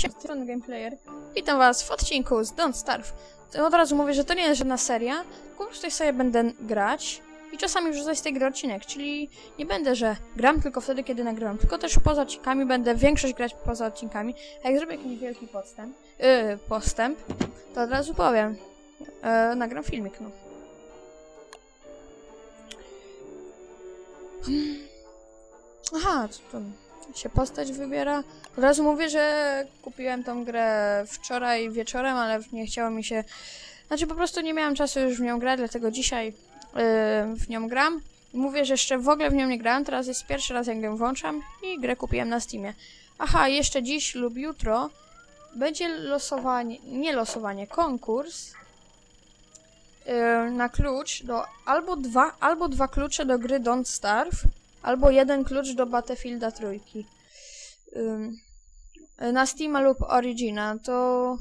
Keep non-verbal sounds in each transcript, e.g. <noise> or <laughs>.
Siema, Gameplayer. Witam was w odcinku z Don't Starve. Od razu mówię, że to nie jest żadna seria, po prostu sobie będę grać i czasami wrzucać z tej gry odcinek, czyli nie będę, że gram tylko wtedy, kiedy nagrywam, tylko też poza odcinkami będę większość grać poza odcinkami. A jak zrobię jakiś wielki podstęp, yy, postęp, to od razu powiem. Yy, nagram filmik, no. Hmm. Aha, co to się postać wybiera? Od razu mówię, że kupiłem tą grę wczoraj wieczorem, ale nie chciało mi się. Znaczy po prostu nie miałam czasu już w nią grać, dlatego dzisiaj yy, w nią gram. Mówię, że jeszcze w ogóle w nią nie grałem, teraz jest pierwszy raz jak ją włączam i grę kupiłem na Steamie. Aha, jeszcze dziś lub jutro będzie losowanie, nie losowanie, konkurs yy, na klucz do albo dwa, albo dwa klucze do gry Don't Starve, albo jeden klucz do Battlefielda trójki na Steama lub Origina, to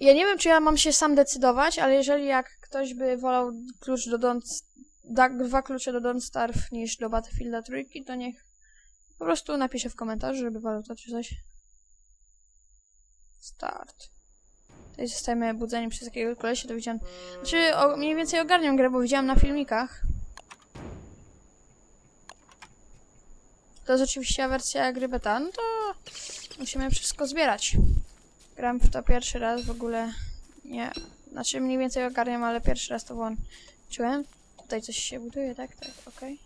ja nie wiem, czy ja mam się sam decydować, ale jeżeli jak ktoś by wolał klucz do Don't, da, dwa klucze do Don't Starve niż do Battlefielda trójki, to niech po prostu napisze w komentarzu, żeby wolał to czy coś. Start. Tutaj zostajemy budzeni przez jakiegoś kolesia, to widziałem... Znaczy, o, mniej więcej ogarniam grę, bo widziałam na filmikach. To jest oczywiście wersja gry beta, no to musimy wszystko zbierać. Gram w to pierwszy raz w ogóle, nie, znaczy mniej więcej ogarniam, ale pierwszy raz to włączyłem. Tutaj coś się buduje, tak? Tak, okej.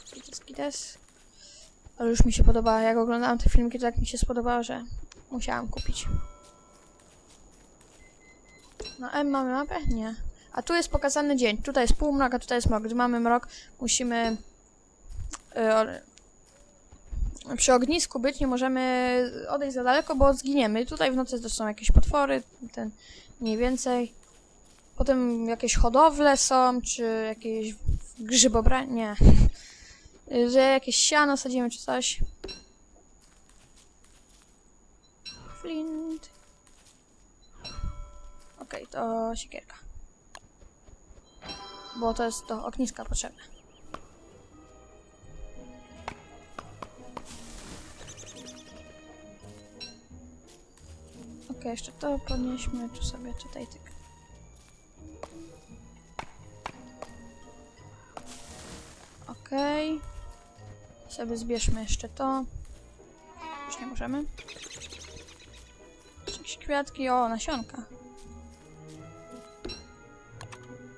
Okay. Kites, kites. Ale już mi się podoba, jak oglądałam te filmiki, to tak mi się spodobało, że musiałam kupić. No M mamy mapę? Nie. A tu jest pokazany dzień. Tutaj jest półmrok, a tutaj jest mrok. Gdy mamy mrok, musimy... Yy, przy ognisku być, nie możemy odejść za daleko, bo zginiemy. Tutaj w nocy też są jakieś potwory, ten mniej więcej. Potem jakieś hodowle są, czy jakieś grzybobra... nie. <laughs> Że jakieś siano sadzimy, czy coś. Flint. Okej, okay, to siekierka. Bo to jest do ogniska potrzebne. Ok, jeszcze to podnieśmy, tu sobie tutaj tyk. Ok. Sobie zbierzmy jeszcze to. Już nie możemy. Jakieś kwiatki, o, nasionka.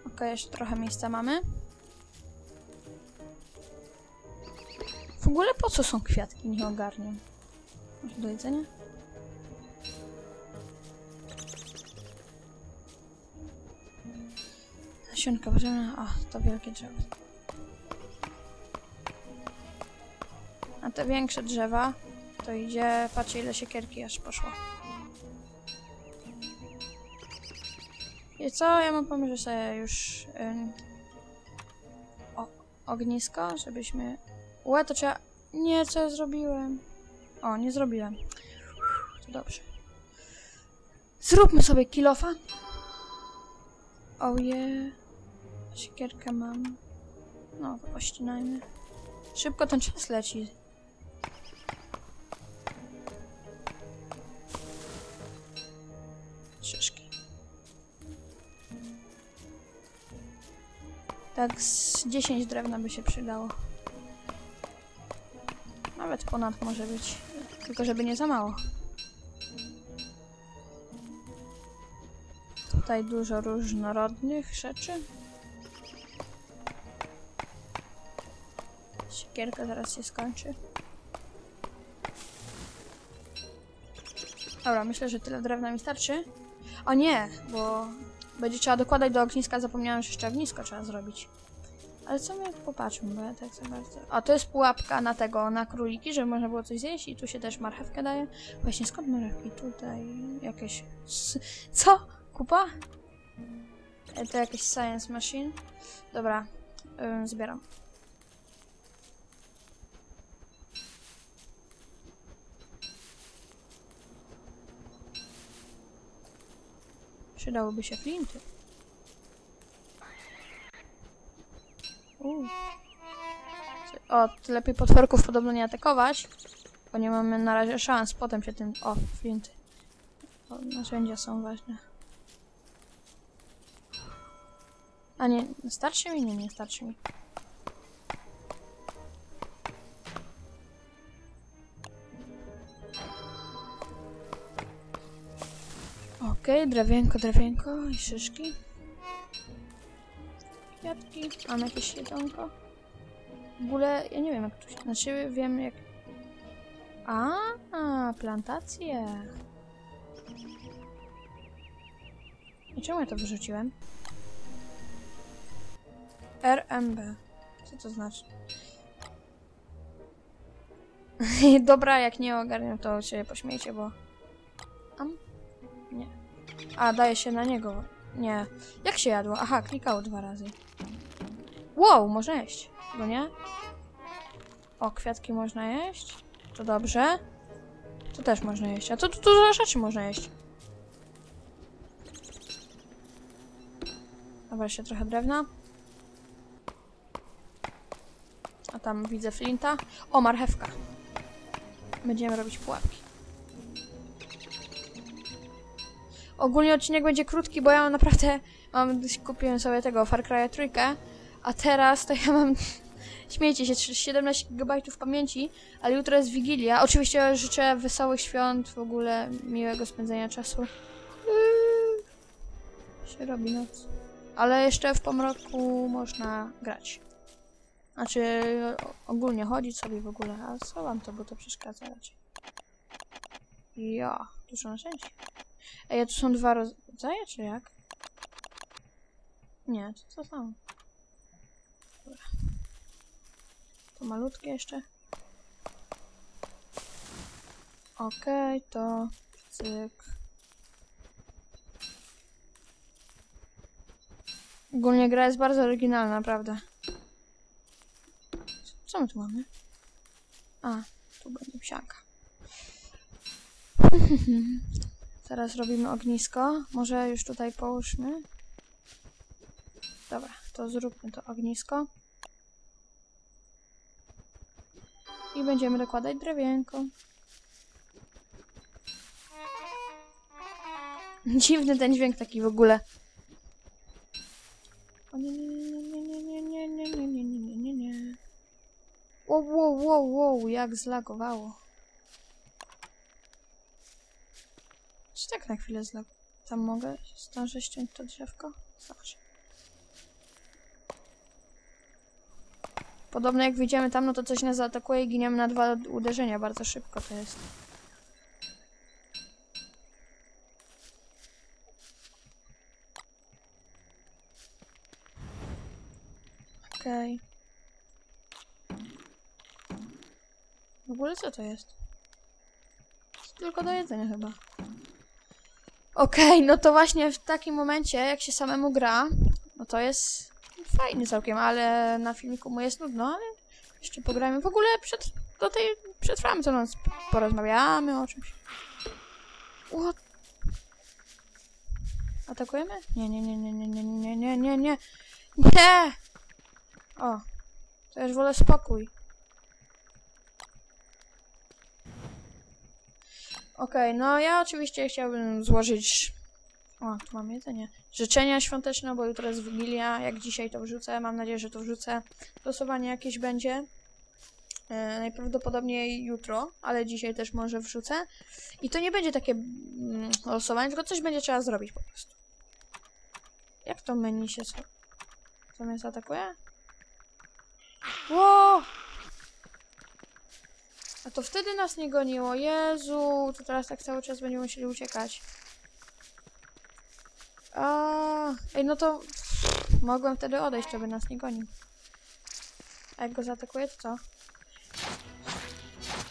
Ok, jeszcze trochę miejsca mamy. W ogóle po co są kwiatki? Nie ogarniam. Może do jedzenia? Nasionka potrzebna. O, to wielkie drzewo. A te większe drzewa to idzie... Patrzcie ile siekierki aż poszło. I co? Ja mam pomysł, że sobie już... Ym, o, ognisko, żebyśmy... Łe, to trzeba... Nie, co ja zrobiłem? O, nie zrobiłem. Uff, to dobrze. Zróbmy sobie kilofa. Oje. Yeah. Siekierkę mam. No, to pościnajmy. Szybko ten czas leci. Szyszki. Tak z 10 drewna by się przydało. Nawet ponad może być. Tylko żeby nie za mało. Tutaj dużo różnorodnych rzeczy. Siekierka zaraz się skończy. Dobra, myślę, że tyle drewna mi starczy. O nie, bo będzie trzeba dokładać do ogniska. Zapomniałem, że jeszcze ognisko trzeba zrobić. Ale co my popatrzmy, bo ja tak za bardzo... O, to jest pułapka na tego, na króliki, żeby można było coś zjeść i tu się też marchewkę daje. Właśnie skąd marchewki? Tutaj jakieś... Co? Kupa? To jakieś science machine. Dobra, zbieram. Przydałoby się flinty. Uuu. O, lepiej potworków podobno nie atakować. Bo nie mamy na razie szans, potem się tym... O, flinty. O, narzędzia są ważne. A nie, starczy mi? Nie, nie starczy mi. Okej, drewienko, drewienko i szyszki. Kwiatki. Mam jakieś jedzonko. W ogóle, ja nie wiem jak tu się... Znaczy, wiem jak... A, a plantacje. I czemu ja to wyrzuciłem? RMB. Co to znaczy? <laughs> Dobra, jak nie ogarnię, to się pośmiejcie, bo... Am? Nie. A, daje się na niego. Nie. Jak się jadło? Aha, klikało dwa razy. Wow, można jeść. Bo nie? O, kwiatki można jeść. To dobrze. To też można jeść. A to tu dużo rzeczy można jeść. Dobra, jeszcze trochę drewna. A tam widzę flinta. O, marchewka. Będziemy robić pułapki. Ogólnie odcinek będzie krótki, bo ja naprawdę mam, kupiłem sobie tego Far Cry'a trójkę, a teraz to ja mam, <laughs> śmiejcie się, 17 GB pamięci, ale jutro jest Wigilia. Oczywiście życzę wesołych świąt, w ogóle miłego spędzenia czasu. Yy, się robi noc. Ale jeszcze w pomroku można grać. Znaczy ogólnie chodzić sobie w ogóle, a co wam to, bo to przeszkadza raczej. Ja, dużo narzędzi. Ej, a tu są dwa rodzaje, czy jak? Nie, to to samo. Dobra. To malutkie jeszcze. Okej, to cyk. Ogólnie gra jest bardzo oryginalna, naprawdę. Co my tu mamy? A, tu będzie psianka. <laughs> Teraz robimy ognisko. Może już tutaj połóżmy. Dobra, to zróbmy to ognisko. I będziemy dokładać drewienko. Dziwny ten dźwięk taki w ogóle. O nie, nie, nie, nie, nie, nie, nie, nie, nie, nie, nie, nie, jak zlagowało. Czy tak na chwilę zlag... Tam mogę? Zdążę ściąć to drzewko? Zdążę. Podobno jak wyjdziemy tam, no to coś nas zaatakuje i giniemy na dwa uderzenia. Bardzo szybko to jest. Okej. W ogóle co to jest? Tylko do jedzenia chyba. Okej, no to właśnie w takim momencie, jak się samemu gra, no to jest fajny całkiem, ale na filmiku mu jest nudno, ale jeszcze pogramy. W ogóle przed, do tej, przetrwamy co noc, porozmawiamy o czymś. What? Atakujemy? Nie, nie, nie, nie, nie, nie, nie, nie, nie, nie. Nie! O, to już wolę spokój. Okej, no ja oczywiście chciałbym złożyć. O, tu mam jedzenie. Życzenia świąteczne, bo jutro jest Wigilia. Jak dzisiaj to wrzucę, mam nadzieję, że to wrzucę. Losowanie jakieś będzie. E, najprawdopodobniej jutro, ale dzisiaj też może wrzucę. I to nie będzie takie mm, losowanie, tylko coś będzie trzeba zrobić po prostu. Jak to menu się co? Co mnie zaatakuje? Ło! To wtedy nas nie goniło. Jezu, to teraz tak cały czas będziemy musieli uciekać. A, ej, no to mogłem wtedy odejść, żeby nas nie gonił. A jak go zaatakuje, to co?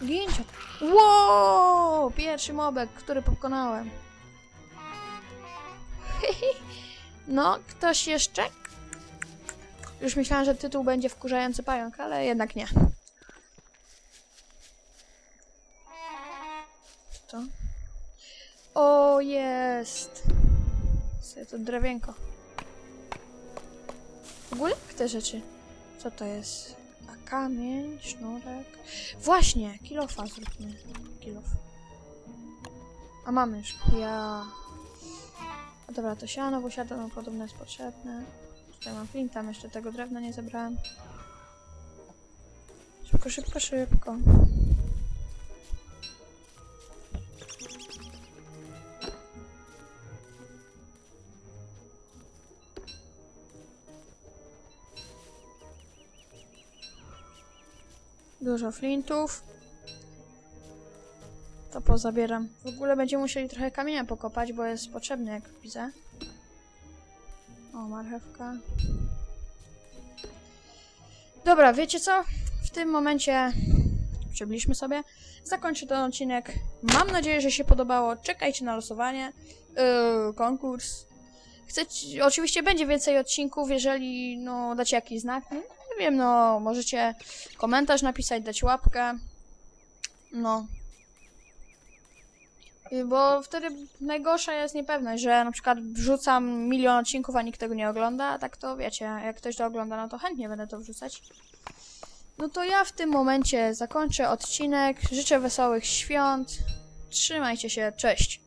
Gincie. Wow! Pierwszy mobek, który pokonałem. <laughs> no, ktoś jeszcze? Już myślałam, że tytuł będzie wkurzający pająk, ale jednak nie. To? O, jest! Sobie to drewienko. W ogóle te rzeczy? Co to jest? Kamień, sznurek. Właśnie, kilofa zróbmy. Kilof. A mamy już. Ja. A dobra, to siano, bo siano podobno jest potrzebne. Tutaj mam flint, tam jeszcze tego drewna nie zebrałem. Szybko, szybko, szybko. Dużo flintów. To pozabieram. W ogóle będziemy musieli trochę kamienia pokopać, bo jest potrzebny, jak widzę. O, marchewka. Dobra, wiecie co? W tym momencie przybliżmy sobie. Zakończę ten odcinek. Mam nadzieję, że się podobało. Czekajcie na losowanie. Yy, konkurs. Chcecie, oczywiście będzie więcej odcinków, jeżeli no, dacie jakiś znak. Nie wiem, no, możecie komentarz napisać, dać łapkę. No. Bo wtedy najgorsza jest niepewność, że na przykład wrzucam milion odcinków, a nikt tego nie ogląda, a tak to wiecie, jak ktoś to ogląda, no to chętnie będę to wrzucać. No to ja w tym momencie zakończę odcinek. Życzę wesołych świąt. Trzymajcie się, cześć.